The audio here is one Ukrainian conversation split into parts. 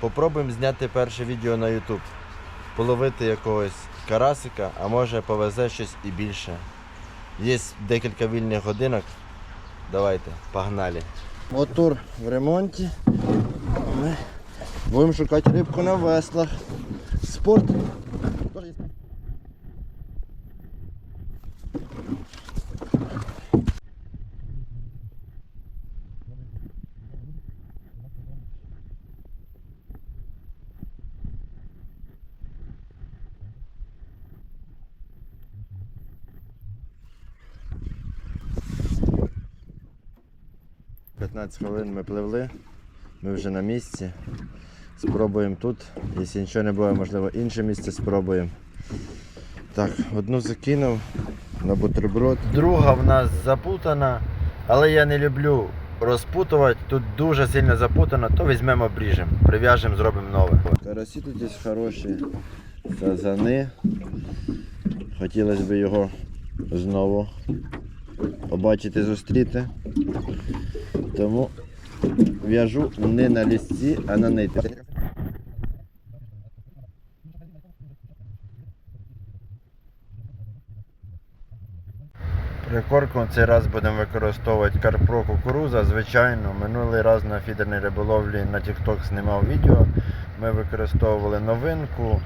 Попробуємо зняти перше відео на YouTube. Половити якогось карасика, а може повезе щось і більше. Є декілька вільних годинок. Давайте, погнали. Мотор в ремонті. Ми будемо шукати рибку на веслах. Спорт. — 15 хвилин ми пливли, ми вже на місці. Спробуємо тут. Якщо нічого не буде, можливо, інше місце спробуємо. Так, одну закинув на бутерброд. Друга в нас запутана, але я не люблю розпутувати. Тут дуже сильно запутано, то візьмемо обріжемо, прив'яжемо, зробимо нове. Карасі тут є хороші сазани. Хотілося б його знову побачити, зустріти. Тому в'яжу не на лісці, а на нитці. Прикормку цей раз будемо використовувати карпро кукуруза. Звичайно, минулий раз на фідерній риболовлі на TikTok знімав відео. Ми використовували новинку,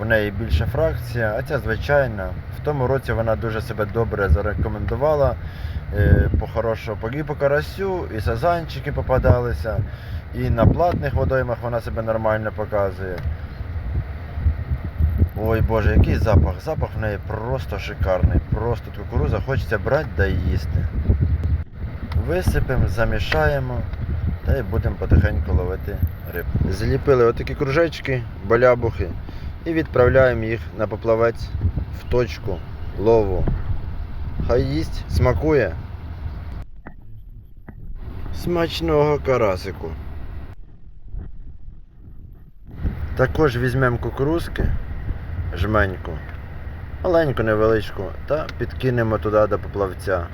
в неї більша фракція, а ця звичайна. В тому році вона дуже себе добре зарекомендувала. Е, По хорошому по- і по карасю, і сазанчики попадалися, і на платних водоймах вона себе нормально показує. Ой Боже, який запах. Запах в неї просто шикарний. Просто кукуруза хочеться брати да їсти. Висипемо, замішаємо та й будемо потихеньку ловити рибу. Зліпили отакі кружечки, балябухи і відправляємо їх на поплавець в точку лову. Хай їсть, смакує. Смачного карасику. Також візьмемо кукурузки, жменьку, маленьку, невеличку, та підкинемо туди до поплавця.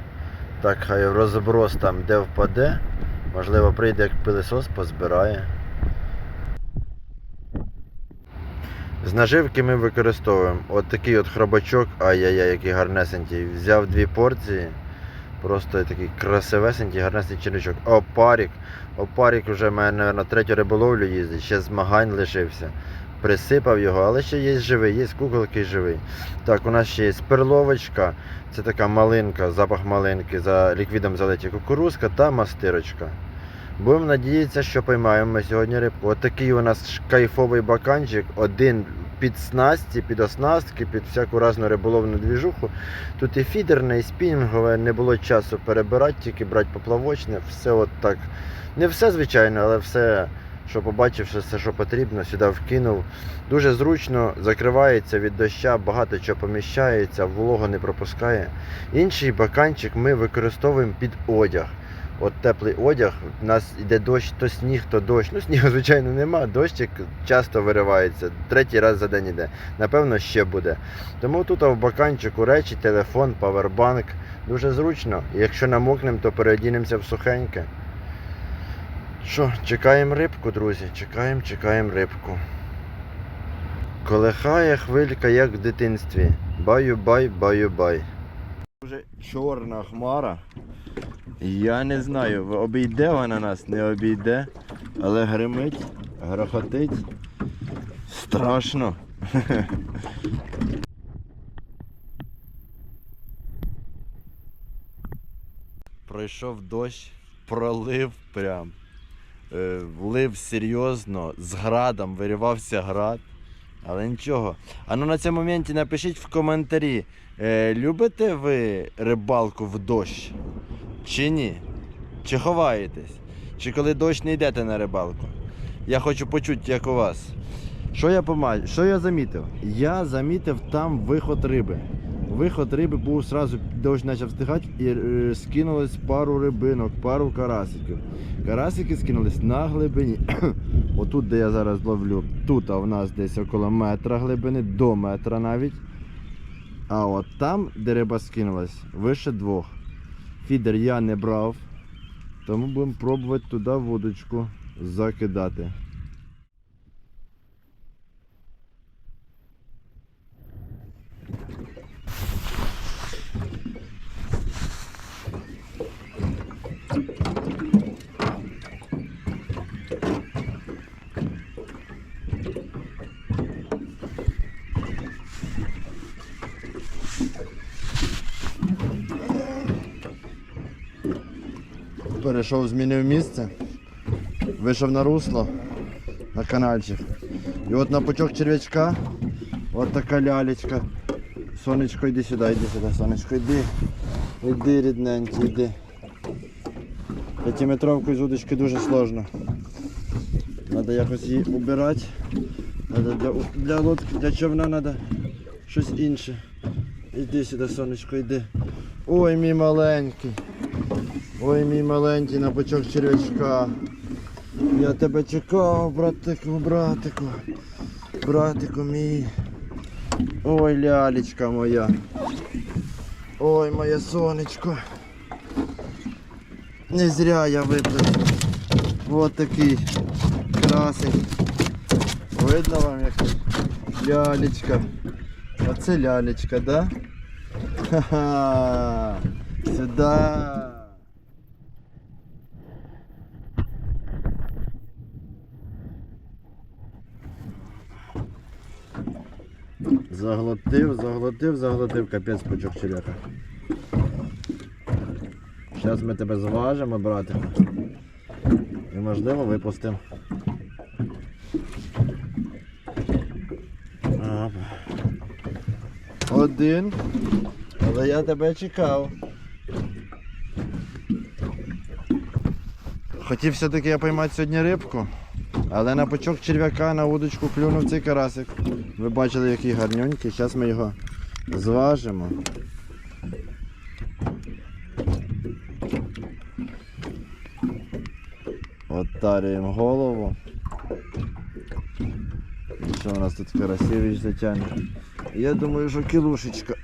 Так, хай розброс там де впаде, можливо прийде як пилисос, позбирає. З наживки ми використовуємо от такий от хробачок, ай-яй-яй, який гарнесенький. Взяв дві порції. Просто такий красивесенький, гарнесенький червячок. Опарік. Опарік вже в мене, мабуть, третю риболовлю їздить, ще змагань лишився. Присипав його, але ще є живий, є куколки живий. Так, у нас ще є перловочка, це така малинка, запах малинки, за ліквідом залиті кукурузка та мастирочка. Будемо надіятися, що поймаємо ми сьогодні рибку. От у нас кайфовий баканчик, один під снасті, під оснастки, під всяку разну риболовну двіжуху. Тут і фідерне, і спінінгове, не було часу перебирати, тільки брати поплавочне, все от так. Не все, звичайно, але все, що побачив, все, що потрібно, сюди вкинув. Дуже зручно, закривається від доща, багато чого поміщається, вологу не пропускає. Інший баканчик ми використовуємо під одяг. От теплий одяг, у нас йде дощ, то сніг, то дощ. Ну, снігу, звичайно, нема. Дощик часто виривається, третій раз за день іде. Напевно, ще буде. Тому тут в баканчику речі, телефон, павербанк. Дуже зручно. Якщо намокнемо, то переодінемося в сухеньке. Що, чекаємо рибку, друзі. Чекаємо, чекаємо рибку. Колихає хвилька, як в дитинстві. Баю-бай, баю-бай. Дуже чорна хмара. Я не знаю, обійде вона нас, не обійде, але гримить, грохотить. Страшно. Пройшов дощ, пролив прям. Е, Лив серйозно, з градом, виривався град. Але нічого. А ну на цьому моменті напишіть в коментарі, е, любите ви рибалку в дощ? Чи ні? Чи ховаєтесь? Чи коли дощ не йдете на рибалку? Я хочу почути, як у вас. Що я помаль... Що я замітив? Я замітив там виход риби. Виход риби був сразу, дощ почав стихати і е, скинулось пару рибинок, пару карасиків. Карасики скинулись на глибині. Отут, де я зараз ловлю, тут а в нас десь около метра глибини, до метра навіть. А от там, де риба скинулась, вище двох. Фідер я не брав, тому будемо пробувати туди вудочку закидати. Перейшов, змінив місце, вийшов на русло, на канальчик. І от на пучок черв'ячка, от така лялечка. Сонечко, йди сюди, йди сюди, сонечко, йди. Йди, рідненький, йди. П'ятиметровкою з удочки дуже сложно. Треба якось її убирати. Надо для, для лодки, для човна треба щось інше. Іди сюди, сонечко, йди. Ой, мій маленький. Ой, мій маленький на бочок черв'ячка. Я тебе чекав, братику, братику. Братику мій. Ой, лялечка моя. Ой, моє сонечко. Не зря я виплив. Вот такий красень. Видно вам як лялечка. Оце лялечка, да? Ха-ха! Сюда! Заглотив, заглотив, заглотив, капець пучок черв'яка. Зараз ми тебе зважимо, братику. І можливо випустимо. Один. Але я тебе чекав. Хотів все-таки я поймати сьогодні рибку, але на пучок черв'яка на удочку клюнув цей карасик. Ви бачили, який гарнюнький. Зараз ми його зважимо. Оттарюємо голову. І Що у нас тут карасєвич затягне? Я думаю, що кілушечка.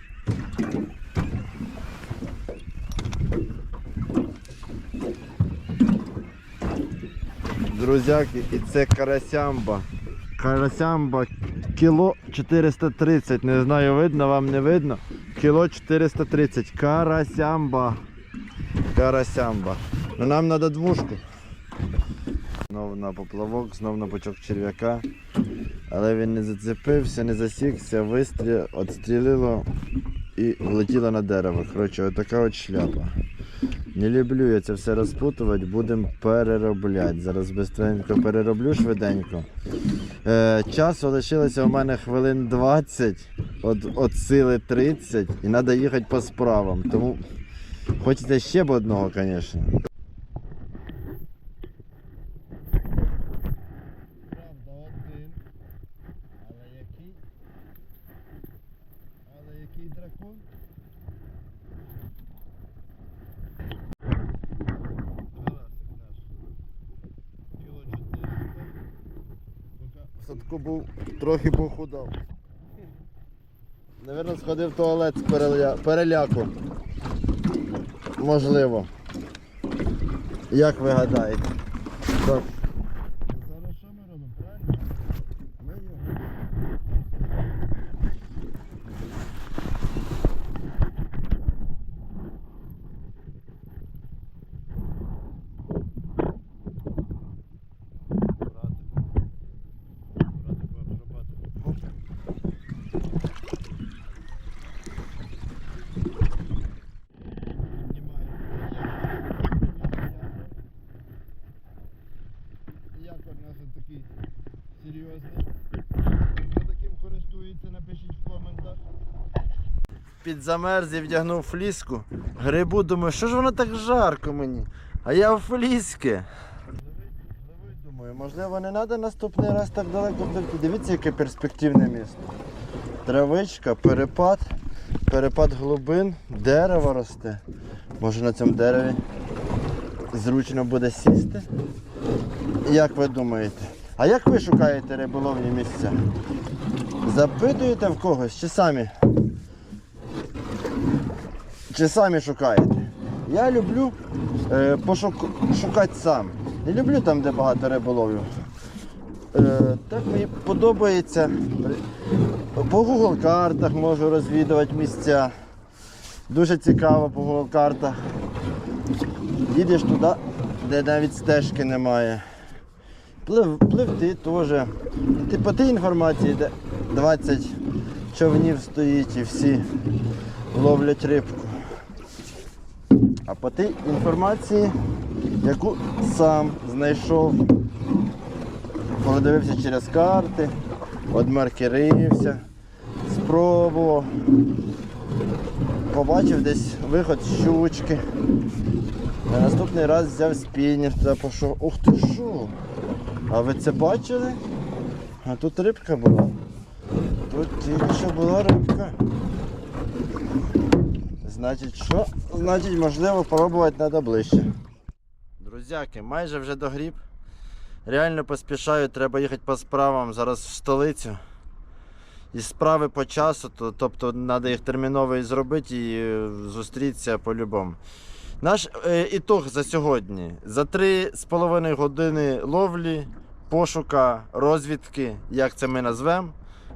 Друзяки, і це карасямба. Карасямба кіло 430. Не знаю, видно вам не видно. Кіло 430. Карасямба. Карасямба. Ну нам треба двушку. Знову на поплавок, знову на пучок черв'яка. Але він не зацепився, не засікся, вистріл, відстрілило і влетіло на дерево. Коротше, отака от шляпа. Не люблю я це все розпутувати, будемо переробляти. Зараз швидко перероблю швиденько. Е, часу лишилося у мене хвилин 20, от, от сили 30 і треба їхати по справам. Тому хочеться ще б одного, звісно. Правда, один. Але який? Але який дракон? В садку був трохи похудав. Навірно, сходив в туалет з переля... переляку. Можливо. Як ви гадаєте? Так. Зараз що ми робимо, правильно? Ми його. Нас такий серйозний? Хто таким користується, напишіть в коментах. Під замерз і вдягнув фліску. Грибу, думаю, що ж воно так жарко мені? А я в фліски. Думаю, можливо, не треба наступний раз так далеко пливти. Дивіться, яке перспективне місто. Травичка, перепад, перепад глибин, дерево росте. Може на цьому дереві зручно буде сісти. Як ви думаєте? А як ви шукаєте риболовні місця? Запитуєте в когось чи самі? Чи самі шукаєте? Я люблю е, пошук... шукати сам. Не люблю там, де багато риболовів. Е, так мені подобається. По Google картах можу розвідувати місця. Дуже цікаво по Google картах. Їдеш туди, де навіть стежки немає. Плив, пливти теж. Ти по тій інформації, де 20 човнів стоїть і всі ловлять рибку. А по тій інформації, яку сам знайшов, продивився через карти, одмаркерився, спробував. Побачив десь виход щучки. На наступний раз взяв спіннер, туди пішов. Ух ти що? А ви це бачили? А тут рибка була. Тут тільки що була рибка. Значить, що? Значить, можливо, пробувати треба ближче. Друзяки, майже вже догріб. Реально поспішаю, треба їхати по справам зараз в столицю. І справи по часу, то, тобто треба їх терміново і зробити і е, зустрітися по-любому. Наш е, ітог за сьогодні. За 3,5 години ловлі, пошука, розвідки, як це ми назвемо,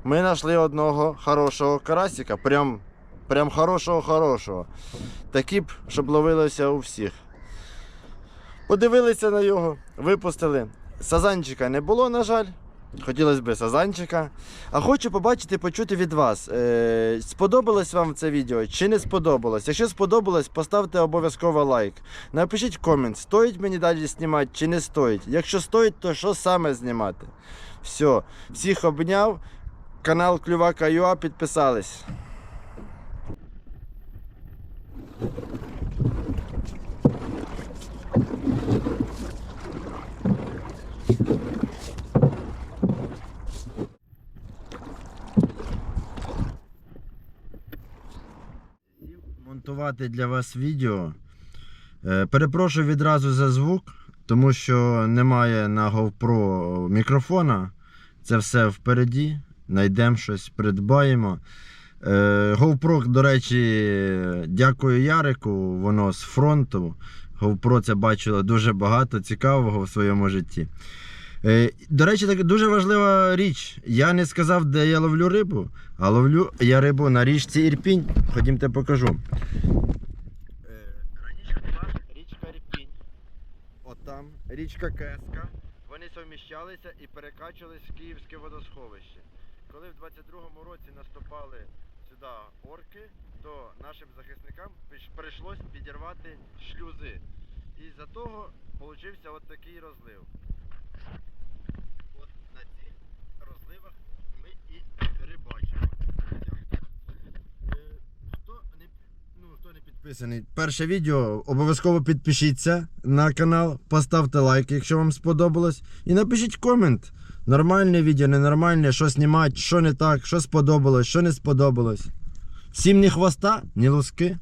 ми знайшли одного хорошого карасика. Прям, прям хорошого-хорошого. Такі б, щоб ловилося у всіх. Подивилися на його, випустили. Сазанчика не було, на жаль. Хотілося б сазанчика. А хочу побачити, почути від вас. Е, сподобалось вам це відео чи не сподобалось? Якщо сподобалось, поставте обов'язково лайк. Напишіть комент, стоїть мені далі знімати чи не стоїть. Якщо стоїть, то що саме знімати? Все, всіх обняв. Канал Клювака Юа підписались. Монтувати для вас відео. Е, Перепрошую відразу за звук, тому що немає на GoPro мікрофона. Це все впереді. Найдемо щось, придбаємо. Е, GoPro, до речі, дякую Ярику, воно з фронту. GoPro це бачило дуже багато цікавого в своєму житті. Е, До речі, так дуже важлива річ. Я не сказав, де я ловлю рибу, а ловлю я рибу на річці Ірпінь. Ходімте покажу. Раніше була річка Ірпінь. От там річка Кеска. Вони совміщалися і перекачувались в Київське водосховище. Коли в 22-му році наступали сюди орки, то нашим захисникам прийшлось підірвати шлюзи. І за того получився от такий розлив. От на цих розливах ми і рибачимо. Е, Хто не, ну, хто не підписаний, перше відео, обов'язково підпишіться на канал, поставте лайк, якщо вам сподобалось. І напишіть комент. Нормальне відео, ненормальне, що знімати, що не так, що сподобалось, що не сподобалось. Всім ні хвоста, ні луски.